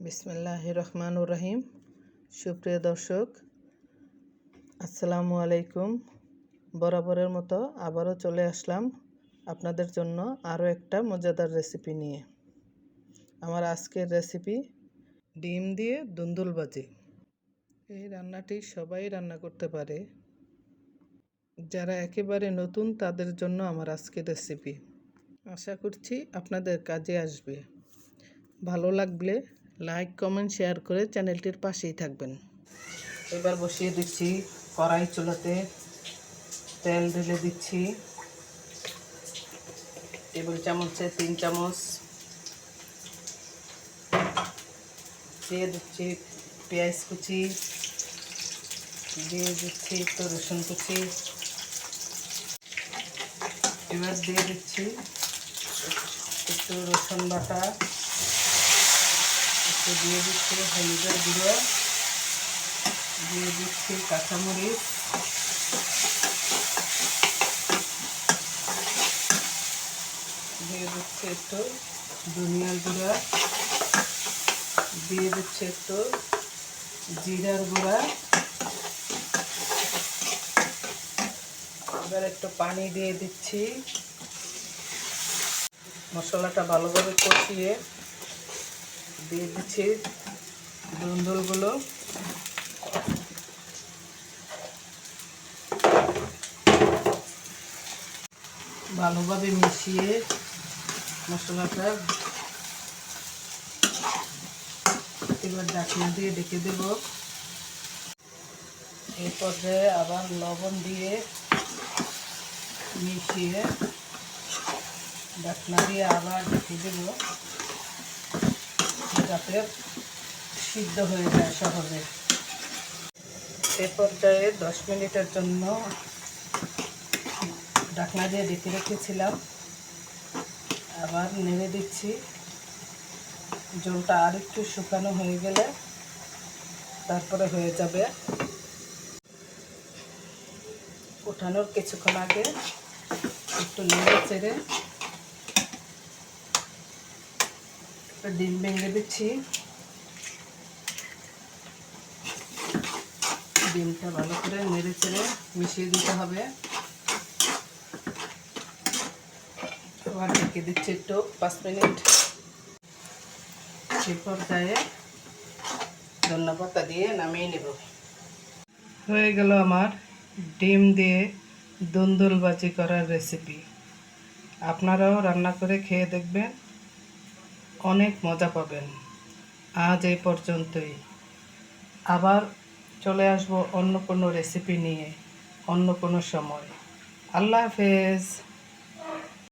বিসমিল্লাহ রহমানুর রহিম। সুপ্রিয় দর্শক, আসসালামু আলাইকুম। বরাবরের মতো আবারও চলে আসলাম আপনাদের জন্য আরও একটা মজাদার রেসিপি নিয়ে। আমার আজকের রেসিপি ডিম দিয়ে দুন্দুল ভাজি। এই রান্নাটি সবাই রান্না করতে পারে। যারা একেবারে নতুন তাদের জন্য আমার আজকের রেসিপি। আশা করছি আপনাদের কাজে আসবে। ভালো লাগলে লাইক কমেন্ট শেয়ার করে চ্যানেলটির পাশেই থাকবেন। এবার বসিয়ে দিচ্ছি কড়াই চুলাতে তেল ঢেলে দিচ্ছি। টেবিল চামচে তিন চামচ। দিয়ে দিচ্ছি পেঁয়াজ কুচি। দিয়ে দিচ্ছি একটু রসুন কুচি। এবার দিয়ে দিচ্ছি একটু রসুন বাটা। একটু দিয়ে দিচ্ছি হলুদের গুঁড়ো, দিয়ে দিচ্ছি কাঁচামরিচ। দিয়ে দিচ্ছি একটু ধনিয়ার গুঁড়া। দিয়ে দিচ্ছি একটু জিরার গুঁড়া। এবার একটু পানি দিয়ে দিচ্ছি। মশলাটা ভালোভাবে কষিয়ে দিয়ে দিচ্ছি দুন্দুলগুলো ভালোভাবে মিশিয়ে মশলাটা এবার ডাকনা দিয়ে ডেকে দেব। এই পর্যায়ে আবার লবণ দিয়ে মিশিয়ে ডাকনা দিয়ে আবার ডেকে দেব। যাতে সিদ্ধ হয়ে যায় সহজে। এ পর্যায়ে দশ মিনিটের জন্য ঢাকনা দিয়ে ডেকে রেখেছিলাম। আবার নেড়ে দিচ্ছি। জলটা আর একটু শুকানো হয়ে গেলে তারপরে হয়ে যাবে। ওঠানোর কিছুক্ষণ আগে একটু নেড়ে চেড়ে একটা ডিম ভেঙে দিচ্ছি। ডিমটা ভালো করে নেড়ে চেড়ে মিশিয়ে দিতে হবে। আবার ঢেকে দিচ্ছি একটু, পাঁচ মিনিট। সে পর্যায়ে ধন্যা দিয়ে নামিয়ে নেব। হয়ে গেল আমার ডিম দিয়ে দুন্দুল বাজি করার রেসিপি আপনারাও রান্না করে খেয়ে দেখবেন। অনেক মজা পাবেন। আজ এই পর্যন্তই। আবার চলে আসব অন্য কোনো রেসিপি নিয়ে, অন্য কোনো সময়। আল্লাহ হাফেজ।